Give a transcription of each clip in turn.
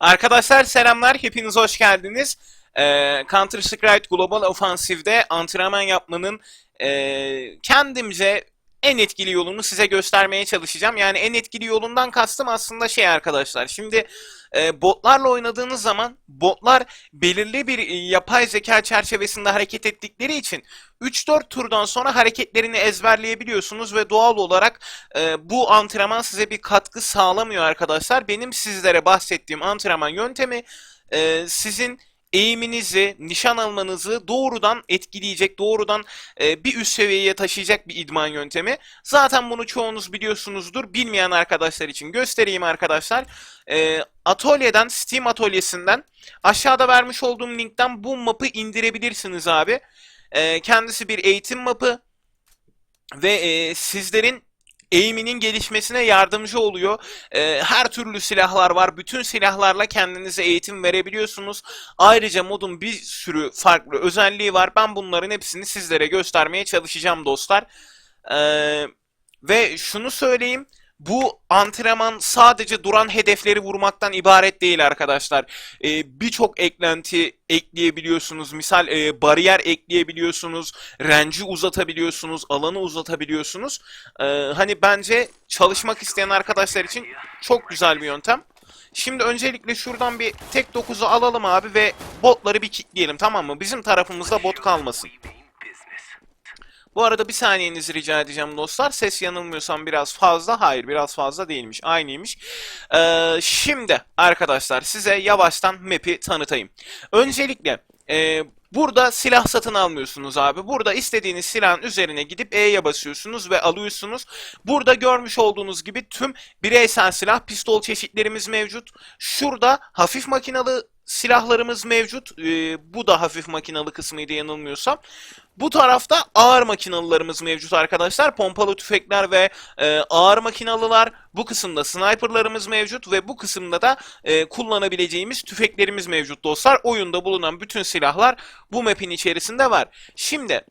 Arkadaşlar selamlar, hepiniz hoş geldiniz. Ee, Counter Strike Global Offensive'de antrenman yapmanın e, kendimce en etkili yolunu size göstermeye çalışacağım. Yani en etkili yolundan kastım aslında şey arkadaşlar. Şimdi e, botlarla oynadığınız zaman botlar belirli bir e, yapay zeka çerçevesinde hareket ettikleri için 3-4 turdan sonra hareketlerini ezberleyebiliyorsunuz ve doğal olarak e, bu antrenman size bir katkı sağlamıyor arkadaşlar. Benim sizlere bahsettiğim antrenman yöntemi e, sizin eğiminizi, nişan almanızı doğrudan etkileyecek, doğrudan e, bir üst seviyeye taşıyacak bir idman yöntemi. Zaten bunu çoğunuz biliyorsunuzdur. Bilmeyen arkadaşlar için göstereyim arkadaşlar. E, atölyeden, Steam atölyesinden aşağıda vermiş olduğum linkten bu map'ı indirebilirsiniz abi. E, kendisi bir eğitim mapı ve e, sizlerin eğiminin gelişmesine yardımcı oluyor. E, her türlü silahlar var. Bütün silahlarla kendinize eğitim verebiliyorsunuz. Ayrıca modun bir sürü farklı özelliği var. Ben bunların hepsini sizlere göstermeye çalışacağım dostlar. E, ve şunu söyleyeyim. Bu antrenman sadece duran hedefleri vurmaktan ibaret değil arkadaşlar. Ee, Birçok eklenti ekleyebiliyorsunuz. Misal e, bariyer ekleyebiliyorsunuz. Range'i uzatabiliyorsunuz. Alanı uzatabiliyorsunuz. Ee, hani bence çalışmak isteyen arkadaşlar için çok güzel bir yöntem. Şimdi öncelikle şuradan bir tek 9'u alalım abi ve botları bir kilitleyelim tamam mı? Bizim tarafımızda bot kalmasın. Bu arada bir saniyenizi rica edeceğim dostlar. Ses yanılmıyorsam biraz fazla. Hayır biraz fazla değilmiş. Aynıymış. Ee, şimdi arkadaşlar size yavaştan map'i tanıtayım. Öncelikle e, burada silah satın almıyorsunuz abi. Burada istediğiniz silahın üzerine gidip E'ye basıyorsunuz ve alıyorsunuz. Burada görmüş olduğunuz gibi tüm bireysel silah pistol çeşitlerimiz mevcut. Şurada hafif makinalı silahlarımız mevcut. Ee, bu da hafif makinalı kısmıydı yanılmıyorsam. Bu tarafta ağır makinalılarımız mevcut arkadaşlar. Pompalı tüfekler ve e, ağır makinalılar. Bu kısımda sniperlarımız mevcut ve bu kısımda da e, kullanabileceğimiz tüfeklerimiz mevcut dostlar. Oyunda bulunan bütün silahlar bu map'in içerisinde var. Şimdi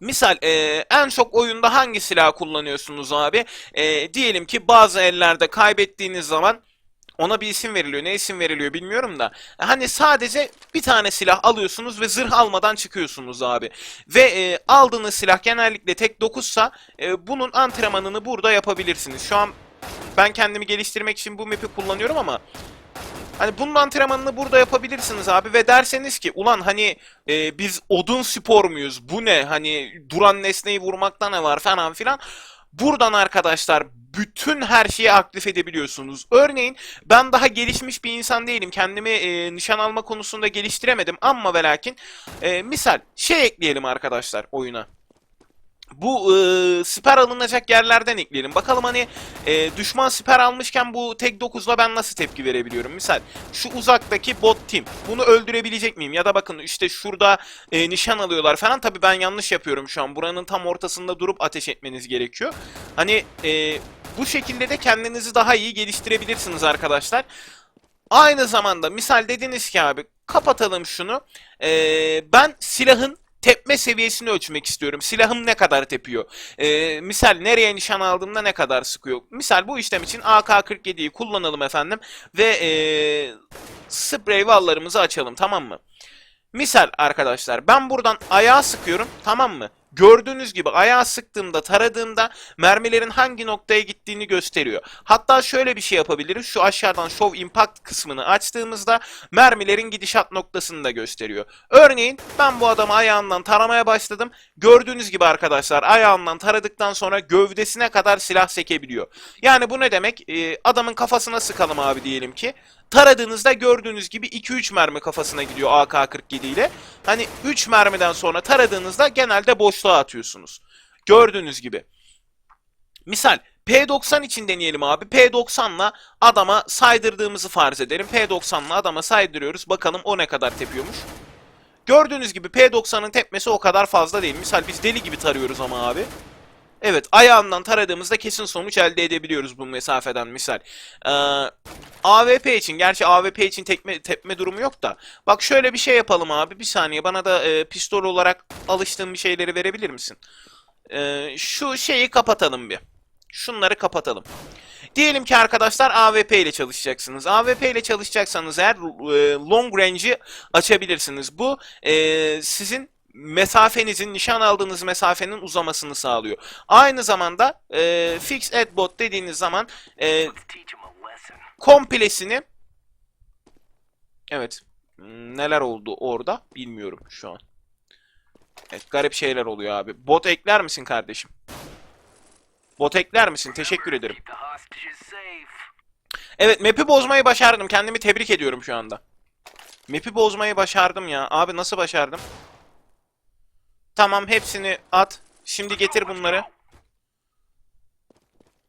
Misal e, en çok oyunda hangi silah kullanıyorsunuz abi? E, diyelim ki bazı ellerde kaybettiğiniz zaman ona bir isim veriliyor. Ne isim veriliyor bilmiyorum da. Hani sadece bir tane silah alıyorsunuz ve zırh almadan çıkıyorsunuz abi. Ve e, aldığınız silah genellikle tek 9'sa e, bunun antrenmanını burada yapabilirsiniz. Şu an ben kendimi geliştirmek için bu map'i kullanıyorum ama Hani bunun antrenmanını burada yapabilirsiniz abi ve derseniz ki ulan hani e, biz odun spor muyuz? Bu ne? Hani duran nesneyi vurmakta ne var falan filan. Buradan arkadaşlar bütün her şeyi aktif edebiliyorsunuz. Örneğin ben daha gelişmiş bir insan değilim. Kendimi e, nişan alma konusunda geliştiremedim ama ve lakin e, misal şey ekleyelim arkadaşlar oyuna. Bu e, siper alınacak yerlerden ekleyelim. Bakalım hani e, düşman siper almışken bu tek 9'la ben nasıl tepki verebiliyorum? Misal şu uzaktaki bot team. Bunu öldürebilecek miyim? Ya da bakın işte şurada e, nişan alıyorlar falan. Tabi ben yanlış yapıyorum şu an. Buranın tam ortasında durup ateş etmeniz gerekiyor. Hani e, bu şekilde de kendinizi daha iyi geliştirebilirsiniz arkadaşlar. Aynı zamanda misal dediniz ki abi kapatalım şunu. E, ben silahın tepme seviyesini ölçmek istiyorum. Silahım ne kadar tepiyor? Ee, misal nereye nişan aldığımda ne kadar sıkıyor? Misal bu işlem için AK-47'yi kullanalım efendim ve ee, sprey vallarımızı açalım tamam mı? Misal arkadaşlar ben buradan ayağa sıkıyorum tamam mı? Gördüğünüz gibi ayağa sıktığımda taradığımda mermilerin hangi noktaya gittiğini gösteriyor. Hatta şöyle bir şey yapabiliriz. Şu aşağıdan Show Impact kısmını açtığımızda mermilerin gidişat noktasını da gösteriyor. Örneğin ben bu adamı ayağından taramaya başladım. Gördüğünüz gibi arkadaşlar ayağından taradıktan sonra gövdesine kadar silah sekebiliyor. Yani bu ne demek? Ee, adamın kafasına sıkalım abi diyelim ki. Taradığınızda gördüğünüz gibi 2-3 mermi kafasına gidiyor AK-47 ile. Hani 3 mermiden sonra taradığınızda genelde boşluğa atıyorsunuz. Gördüğünüz gibi. Misal P90 için deneyelim abi. P90'la adama saydırdığımızı farz edelim. P90'la adama saydırıyoruz. Bakalım o ne kadar tepiyormuş. Gördüğünüz gibi P90'ın tepmesi o kadar fazla değil. Misal biz deli gibi tarıyoruz ama abi. Evet ayağından taradığımızda kesin sonuç elde edebiliyoruz bu mesafeden misal. Ee, AWP için gerçi AWP için tekme, tepme durumu yok da. Bak şöyle bir şey yapalım abi bir saniye bana da e, pistol olarak alıştığım bir şeyleri verebilir misin? Ee, şu şeyi kapatalım bir. Şunları kapatalım. Diyelim ki arkadaşlar AWP ile çalışacaksınız. AWP ile çalışacaksanız eğer e, long range'i açabilirsiniz. Bu e, sizin mesafenizin, nişan aldığınız mesafenin uzamasını sağlıyor. Aynı zamanda e, fix at bot dediğiniz zaman e, komplesini Evet. Hmm, Neler oldu orada bilmiyorum şu an. Evet garip şeyler oluyor abi. Bot ekler misin kardeşim? Bot ekler misin? Teşekkür ederim. Evet map'i bozmayı başardım. Kendimi tebrik ediyorum şu anda. Map'i bozmayı başardım ya. Abi nasıl başardım? Tamam hepsini at. Şimdi getir bunları.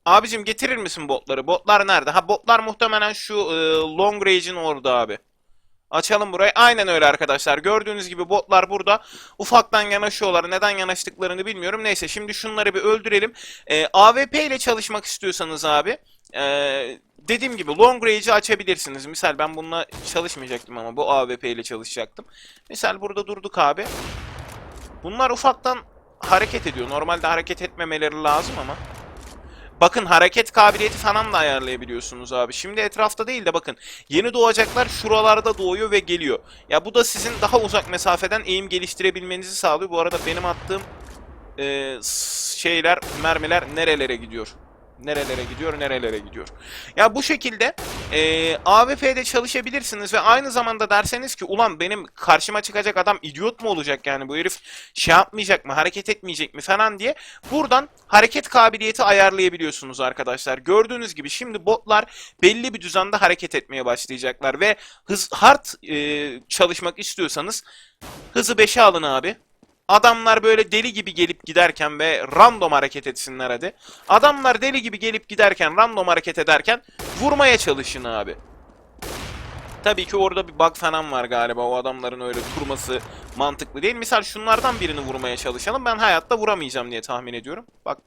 Abicim getirir misin botları? Botlar nerede? Ha botlar muhtemelen şu e, long range'in orada abi. Açalım burayı. Aynen öyle arkadaşlar. Gördüğünüz gibi botlar burada. Ufaktan yanaşıyorlar. Neden yanaştıklarını bilmiyorum. Neyse şimdi şunları bir öldürelim. E, AWP ile çalışmak istiyorsanız abi. e, dediğim gibi long range'i açabilirsiniz. Misal ben bununla çalışmayacaktım ama bu AWP ile çalışacaktım. Misal burada durduk abi. Bunlar ufaktan hareket ediyor. Normalde hareket etmemeleri lazım ama. Bakın hareket kabiliyeti falan da ayarlayabiliyorsunuz abi. Şimdi etrafta değil de bakın yeni doğacaklar şuralarda doğuyor ve geliyor. Ya bu da sizin daha uzak mesafeden eğim geliştirebilmenizi sağlıyor. Bu arada benim attığım e, şeyler, mermiler nerelere gidiyor? Nerelere gidiyor, nerelere gidiyor. Ya bu şekilde e, AWP'de çalışabilirsiniz ve aynı zamanda derseniz ki ulan benim karşıma çıkacak adam idiot mu olacak yani bu herif şey yapmayacak mı, hareket etmeyecek mi falan diye buradan hareket kabiliyeti ayarlayabiliyorsunuz arkadaşlar. Gördüğünüz gibi şimdi botlar belli bir düzende hareket etmeye başlayacaklar ve hız hard e, çalışmak istiyorsanız hızı 5'e alın abi. Adamlar böyle deli gibi gelip giderken ve random hareket etsinler hadi. Adamlar deli gibi gelip giderken, random hareket ederken vurmaya çalışın abi. Tabii ki orada bir bug falan var galiba. O adamların öyle durması mantıklı değil. Misal şunlardan birini vurmaya çalışalım. Ben hayatta vuramayacağım diye tahmin ediyorum. Bak.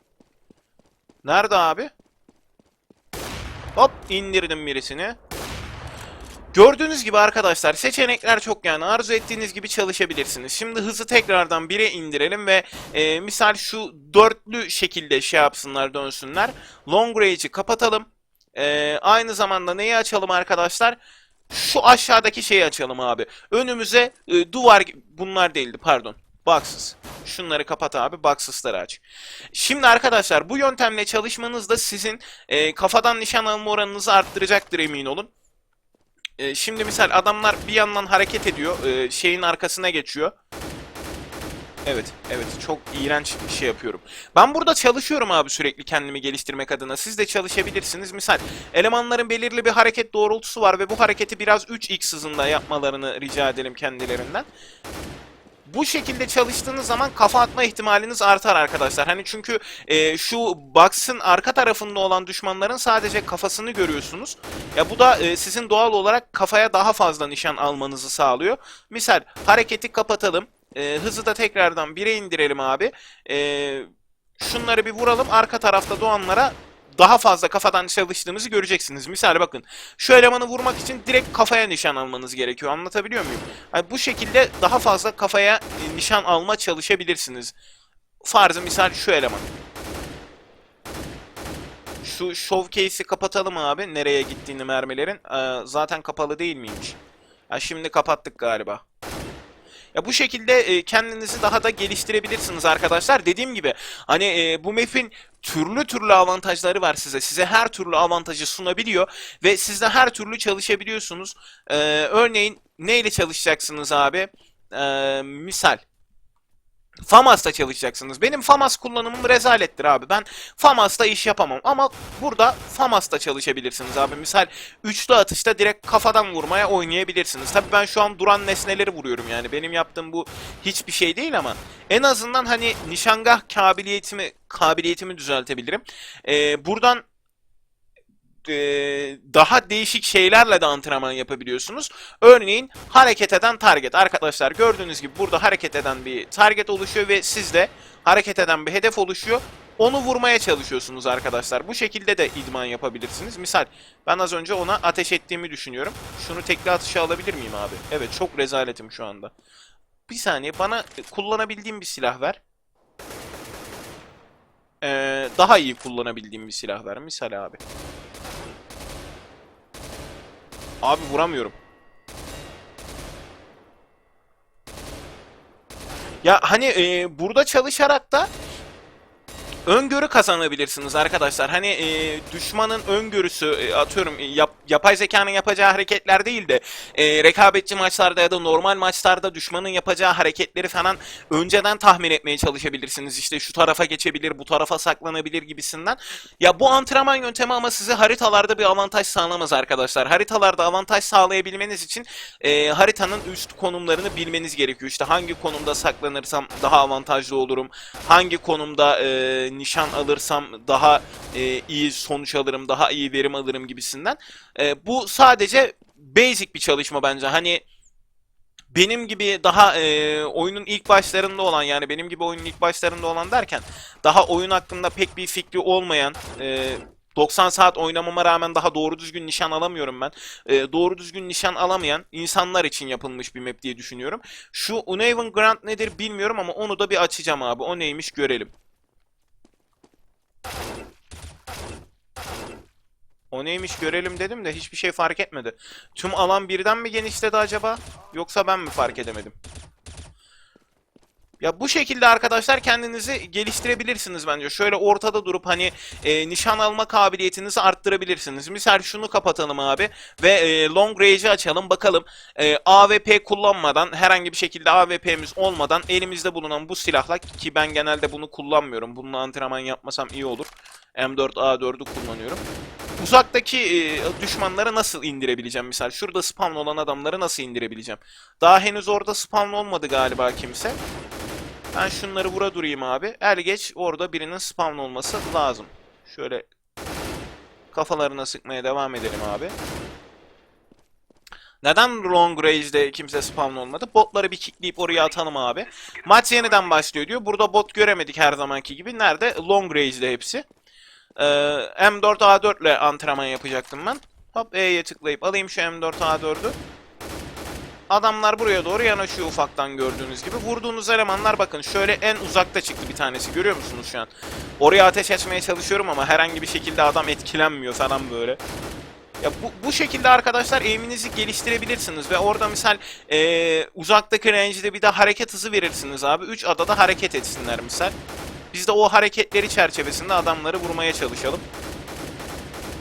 Nerede abi? Hop indirdim birisini. Gördüğünüz gibi arkadaşlar seçenekler çok yani arzu ettiğiniz gibi çalışabilirsiniz. Şimdi hızı tekrardan 1'e indirelim ve e, misal şu dörtlü şekilde şey yapsınlar dönsünler. Long range'i kapatalım. E, aynı zamanda neyi açalım arkadaşlar? Şu aşağıdaki şeyi açalım abi. Önümüze e, duvar bunlar değildi pardon. Boxes. Şunları kapat abi. Boxes'ları aç. Şimdi arkadaşlar bu yöntemle çalışmanız da sizin e, kafadan nişan alma oranınızı arttıracaktır emin olun. E, şimdi misal adamlar bir yandan hareket ediyor. e, şeyin arkasına geçiyor. Evet, evet. Çok iğrenç bir şey yapıyorum. Ben burada çalışıyorum abi sürekli kendimi geliştirmek adına. Siz de çalışabilirsiniz. Misal elemanların belirli bir hareket doğrultusu var ve bu hareketi biraz 3x hızında yapmalarını rica edelim kendilerinden. Bu şekilde çalıştığınız zaman kafa atma ihtimaliniz artar arkadaşlar. Hani çünkü e, şu box'ın arka tarafında olan düşmanların sadece kafasını görüyorsunuz. Ya bu da e, sizin doğal olarak kafaya daha fazla nişan almanızı sağlıyor. Misal hareketi kapatalım. E, hızı da tekrardan 1'e indirelim abi. E, şunları bir vuralım. Arka tarafta doğanlara daha fazla kafadan çalıştığımızı göreceksiniz. Misal bakın şu elemanı vurmak için direkt kafaya nişan almanız gerekiyor. Anlatabiliyor muyum? Yani bu şekilde daha fazla kafaya e, nişan alma çalışabilirsiniz. Farzı misal şu eleman. Şu showcase'i kapatalım abi. Nereye gittiğini mermilerin. Ee, zaten kapalı değil miymiş? Ha, şimdi kapattık galiba. Ya bu şekilde e, kendinizi daha da geliştirebilirsiniz arkadaşlar. Dediğim gibi hani e, bu map'in türlü türlü avantajları var size. Size her türlü avantajı sunabiliyor ve siz de her türlü çalışabiliyorsunuz. Ee, örneğin neyle çalışacaksınız abi? Ee, misal. FAMAS'ta çalışacaksınız. Benim FAMAS kullanımım rezalettir abi. Ben FAMAS'ta iş yapamam. Ama burada FAMAS'ta çalışabilirsiniz abi. Misal üçlü atışta direkt kafadan vurmaya oynayabilirsiniz. Tabii ben şu an duran nesneleri vuruyorum yani. Benim yaptığım bu hiçbir şey değil ama en azından hani nişangah kabiliyetimi kabiliyetimi düzeltebilirim. Ee, buradan e, daha değişik şeylerle de antrenman yapabiliyorsunuz. Örneğin hareket eden target. Arkadaşlar gördüğünüz gibi burada hareket eden bir target oluşuyor ve sizde hareket eden bir hedef oluşuyor. Onu vurmaya çalışıyorsunuz arkadaşlar. Bu şekilde de idman yapabilirsiniz. Misal ben az önce ona ateş ettiğimi düşünüyorum. Şunu tekli atışa alabilir miyim abi? Evet çok rezaletim şu anda. Bir saniye bana kullanabildiğim bir silah ver. Ee, daha iyi kullanabildiğim bir silah ver. Misal abi. Abi vuramıyorum. Ya hani e, burada çalışarak da öngörü kazanabilirsiniz arkadaşlar. Hani e, düşmanın öngörüsü e, atıyorum e, yap- yapay zekanın yapacağı hareketler değil de e, rekabetçi maçlarda ya da normal maçlarda düşmanın yapacağı hareketleri falan önceden tahmin etmeye çalışabilirsiniz. İşte şu tarafa geçebilir, bu tarafa saklanabilir gibisinden. Ya bu antrenman yöntemi ama size haritalarda bir avantaj sağlamaz arkadaşlar. Haritalarda avantaj sağlayabilmeniz için e, haritanın üst konumlarını bilmeniz gerekiyor. İşte hangi konumda saklanırsam daha avantajlı olurum. Hangi konumda e, nişan alırsam daha e, iyi sonuç alırım, daha iyi verim alırım gibisinden. E, bu sadece basic bir çalışma bence. Hani benim gibi daha e, oyunun ilk başlarında olan yani benim gibi oyunun ilk başlarında olan derken daha oyun hakkında pek bir fikri olmayan e, 90 saat oynamama rağmen daha doğru düzgün nişan alamıyorum ben. E, doğru düzgün nişan alamayan insanlar için yapılmış bir map diye düşünüyorum. Şu Uneven Grant nedir bilmiyorum ama onu da bir açacağım abi. O neymiş görelim. O neymiş görelim dedim de hiçbir şey fark etmedi. Tüm alan birden mi genişledi acaba? Yoksa ben mi fark edemedim? Ya bu şekilde arkadaşlar kendinizi geliştirebilirsiniz bence. Şöyle ortada durup hani e, nişan alma kabiliyetinizi arttırabilirsiniz. Misal şunu kapatalım abi ve e, long range'i açalım bakalım. E, AWP kullanmadan herhangi bir şekilde AWP'miz olmadan elimizde bulunan bu silahla ki ben genelde bunu kullanmıyorum. Bununla antrenman yapmasam iyi olur. M4A4'ü kullanıyorum. Uzaktaki e, düşmanları nasıl indirebileceğim misal? Şurada spawn olan adamları nasıl indirebileceğim? Daha henüz orada spawn olmadı galiba kimse. Ben şunları vura durayım abi. Er geç orada birinin spawn olması lazım. Şöyle kafalarına sıkmaya devam edelim abi. Neden long range'de kimse spawn olmadı? Botları bir kickleyip oraya atalım abi. Maç yeniden başlıyor diyor. Burada bot göremedik her zamanki gibi. Nerede? Long range'de hepsi. Ee, M4A4 ile antrenman yapacaktım ben. Hop E'ye tıklayıp alayım şu M4A4'ü. Adamlar buraya doğru yanaşıyor ufaktan gördüğünüz gibi. Vurduğunuz elemanlar bakın şöyle en uzakta çıktı bir tanesi. Görüyor musunuz şu an? Oraya ateş açmaya çalışıyorum ama herhangi bir şekilde adam etkilenmiyor falan böyle. Ya bu, bu şekilde arkadaşlar aim'inizi geliştirebilirsiniz ve orada misal eee, uzaktaki range'de bir de hareket hızı verirsiniz abi. 3 adada hareket etsinler misal. Biz de o hareketleri çerçevesinde adamları vurmaya çalışalım.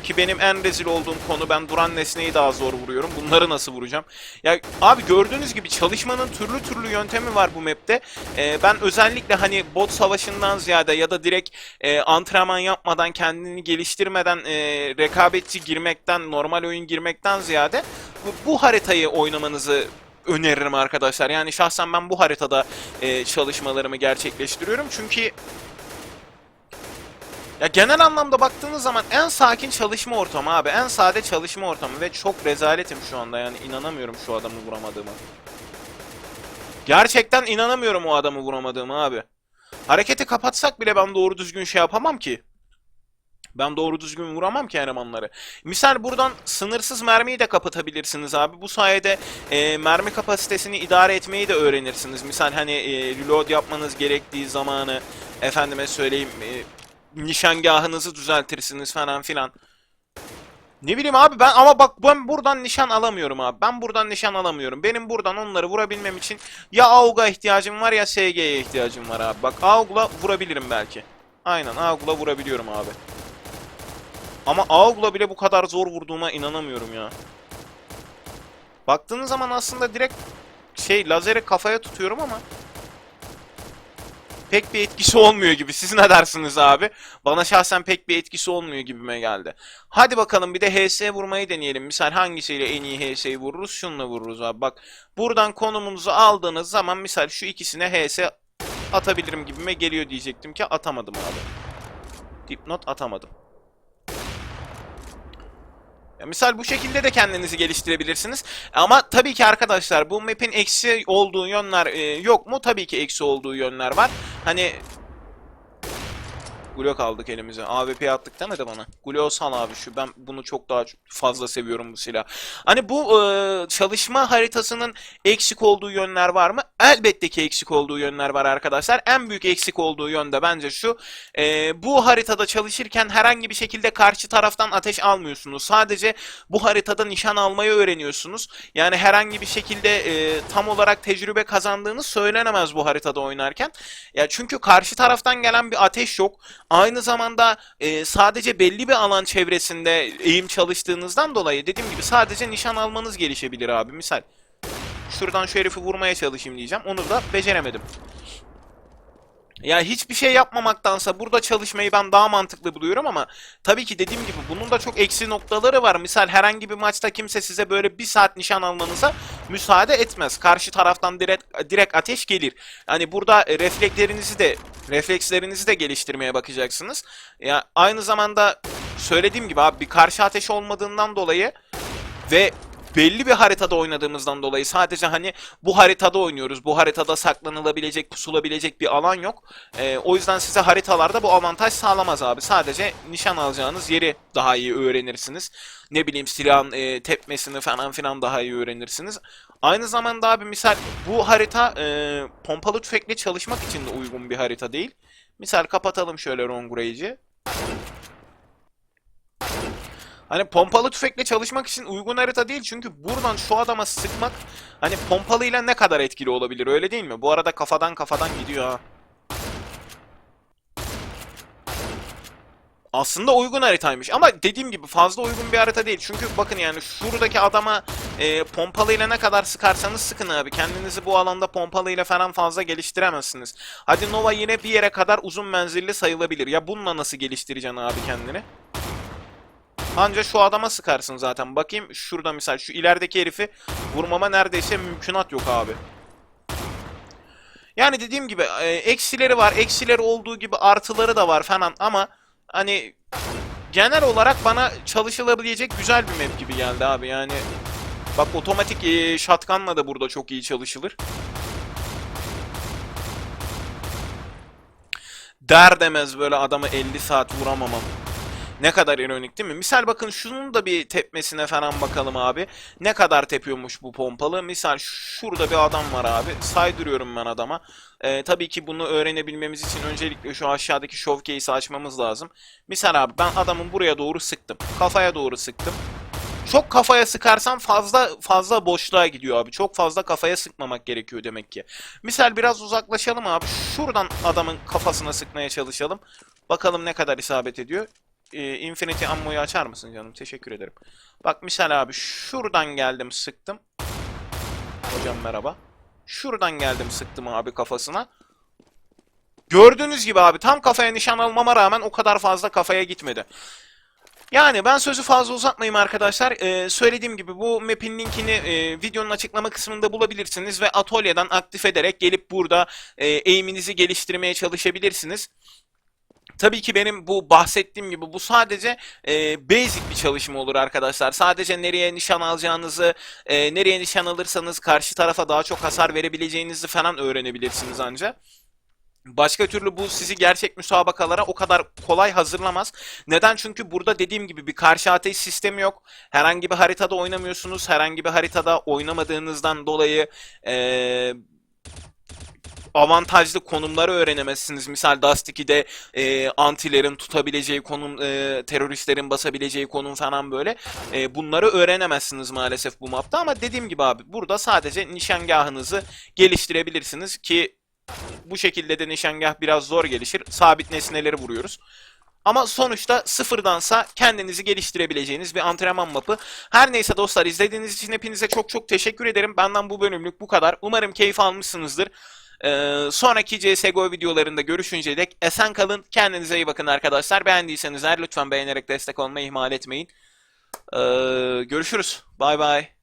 Ki benim en rezil olduğum konu ben duran nesneyi daha zor vuruyorum. Bunları nasıl vuracağım? Ya abi gördüğünüz gibi çalışmanın türlü türlü yöntemi var bu map'te. Ee, ben özellikle hani bot savaşından ziyade ya da direkt e, antrenman yapmadan kendini geliştirmeden e, rekabetçi girmekten normal oyun girmekten ziyade bu, bu haritayı oynamanızı öneririm arkadaşlar. Yani şahsen ben bu haritada e, çalışmalarımı gerçekleştiriyorum. Çünkü ya genel anlamda baktığınız zaman en sakin çalışma ortamı abi. En sade çalışma ortamı ve çok rezaletim şu anda yani inanamıyorum şu adamı vuramadığımı. Gerçekten inanamıyorum o adamı vuramadığımı abi. Hareketi kapatsak bile ben doğru düzgün şey yapamam ki. Ben doğru düzgün vuramam ki elemanları. Misal buradan sınırsız mermiyi de kapatabilirsiniz abi. Bu sayede e, mermi kapasitesini idare etmeyi de öğrenirsiniz. Misal hani e, reload yapmanız gerektiği zamanı efendime söyleyeyim e, nişangahınızı düzeltirsiniz falan filan. Ne bileyim abi ben ama bak ben buradan nişan alamıyorum abi. Ben buradan nişan alamıyorum. Benim buradan onları vurabilmem için ya AUG'a ihtiyacım var ya SG'ye ihtiyacım var abi. Bak AUG'la vurabilirim belki. Aynen AUG'la vurabiliyorum abi. Ama AUG'la bile bu kadar zor vurduğuma inanamıyorum ya. Baktığınız zaman aslında direkt şey lazeri kafaya tutuyorum ama pek bir etkisi olmuyor gibi. Siz ne dersiniz abi? Bana şahsen pek bir etkisi olmuyor gibime geldi. Hadi bakalım bir de HS vurmayı deneyelim. Misal hangisiyle en iyi HS'yi vururuz? Şununla vururuz abi. Bak buradan konumunuzu aldığınız zaman misal şu ikisine HS atabilirim gibime geliyor diyecektim ki atamadım abi. Dipnot atamadım. Misal bu şekilde de kendinizi geliştirebilirsiniz. Ama tabii ki arkadaşlar bu map'in eksi olduğu yönler e, yok mu? Tabii ki eksi olduğu yönler var. Hani Glock aldık elimize. AWP attık demedi bana. Glock sal abi şu. Ben bunu çok daha fazla seviyorum bu silah. Hani bu e, çalışma haritasının eksik olduğu yönler var mı? Elbette ki eksik olduğu yönler var arkadaşlar. En büyük eksik olduğu yön de bence şu. e, bu haritada çalışırken herhangi bir şekilde karşı taraftan ateş almıyorsunuz. Sadece bu haritada nişan almayı öğreniyorsunuz. Yani herhangi bir şekilde e, tam olarak tecrübe kazandığınız söylenemez bu haritada oynarken. Ya çünkü karşı taraftan gelen bir ateş yok. Aynı zamanda e, sadece belli bir alan çevresinde eğim çalıştığınızdan dolayı dediğim gibi sadece nişan almanız gelişebilir abi. Misal şuradan şu herifi vurmaya çalışayım diyeceğim. Onu da beceremedim. Ya hiçbir şey yapmamaktansa burada çalışmayı ben daha mantıklı buluyorum ama tabii ki dediğim gibi bunun da çok eksi noktaları var. Misal herhangi bir maçta kimse size böyle bir saat nişan almanıza müsaade etmez. Karşı taraftan direkt direkt ateş gelir. Hani burada e, reflekslerinizi de reflekslerinizi de geliştirmeye bakacaksınız. Ya aynı zamanda söylediğim gibi abi bir karşı ateş olmadığından dolayı ve belli bir haritada oynadığımızdan dolayı sadece hani bu haritada oynuyoruz. Bu haritada saklanılabilecek, pusulabilecek bir alan yok. Ee, o yüzden size haritalarda bu avantaj sağlamaz abi. Sadece nişan alacağınız yeri daha iyi öğrenirsiniz. Ne bileyim silahın e, tepmesini falan filan daha iyi öğrenirsiniz. Aynı zamanda abi misal bu harita e, pompalı tüfekle çalışmak için de uygun bir harita değil. Misal kapatalım şöyle range'i. Hani pompalı tüfekle çalışmak için uygun harita değil çünkü buradan şu adama sıkmak hani pompalıyla ne kadar etkili olabilir öyle değil mi? Bu arada kafadan kafadan gidiyor ha. Aslında uygun haritaymış ama dediğim gibi fazla uygun bir harita değil. Çünkü bakın yani şuradaki adama e, pompalıyla ne kadar sıkarsanız sıkın abi. Kendinizi bu alanda pompalıyla falan fazla geliştiremezsiniz. Hadi Nova yine bir yere kadar uzun menzilli sayılabilir. Ya bununla nasıl geliştireceksin abi kendini? Anca şu adama sıkarsın zaten. Bakayım şurada misal şu ilerideki herifi vurmama neredeyse mümkünat yok abi. Yani dediğim gibi e, eksileri var. Eksileri olduğu gibi artıları da var falan ama hani genel olarak bana çalışılabilecek güzel bir map gibi geldi abi. Yani bak otomatik e, shotgunla da burada çok iyi çalışılır. Der demez böyle adamı 50 saat vuramamam. Ne kadar ironik değil mi? Misal bakın şunun da bir tepmesine falan bakalım abi. Ne kadar tepiyormuş bu pompalı? Misal şurada bir adam var abi. Saydırıyorum ben adama. Ee, tabii ki bunu öğrenebilmemiz için öncelikle şu aşağıdaki showcase'i açmamız lazım. Misal abi ben adamın buraya doğru sıktım. Kafaya doğru sıktım. Çok kafaya sıkarsan fazla fazla boşluğa gidiyor abi. Çok fazla kafaya sıkmamak gerekiyor demek ki. Misal biraz uzaklaşalım abi. Şuradan adamın kafasına sıkmaya çalışalım. Bakalım ne kadar isabet ediyor e, Infinity Ammo'yu açar mısın canım? Teşekkür ederim. Bak misal abi şuradan geldim sıktım. Hocam merhaba. Şuradan geldim sıktım abi kafasına. Gördüğünüz gibi abi tam kafaya nişan almama rağmen o kadar fazla kafaya gitmedi. Yani ben sözü fazla uzatmayayım arkadaşlar. Ee, söylediğim gibi bu map'in linkini e, videonun açıklama kısmında bulabilirsiniz ve atölyeden aktif ederek gelip burada e, eğiminizi geliştirmeye çalışabilirsiniz. Tabii ki benim bu bahsettiğim gibi bu sadece e, basic bir çalışma olur arkadaşlar. Sadece nereye nişan alacağınızı, e, nereye nişan alırsanız karşı tarafa daha çok hasar verebileceğinizi falan öğrenebilirsiniz ancak. Başka türlü bu sizi gerçek müsabakalara o kadar kolay hazırlamaz. Neden? Çünkü burada dediğim gibi bir karşı ateş sistemi yok. Herhangi bir haritada oynamıyorsunuz. Herhangi bir haritada oynamadığınızdan dolayı eee avantajlı konumları öğrenemezsiniz. Misal Dust 2'de e, antilerin tutabileceği konum, e, teröristlerin basabileceği konum falan böyle. E, bunları öğrenemezsiniz maalesef bu mapta ama dediğim gibi abi burada sadece nişangahınızı geliştirebilirsiniz ki bu şekilde de nişangah biraz zor gelişir. Sabit nesneleri vuruyoruz. Ama sonuçta sıfırdansa kendinizi geliştirebileceğiniz bir antrenman mapı. Her neyse dostlar izlediğiniz için hepinize çok çok teşekkür ederim. Benden bu bölümlük bu kadar. Umarım keyif almışsınızdır. Ee, sonraki CSGO videolarında görüşünceye dek esen kalın. Kendinize iyi bakın arkadaşlar. Beğendiyseniz eğer lütfen beğenerek destek olmayı ihmal etmeyin. Ee, görüşürüz. Bay bay.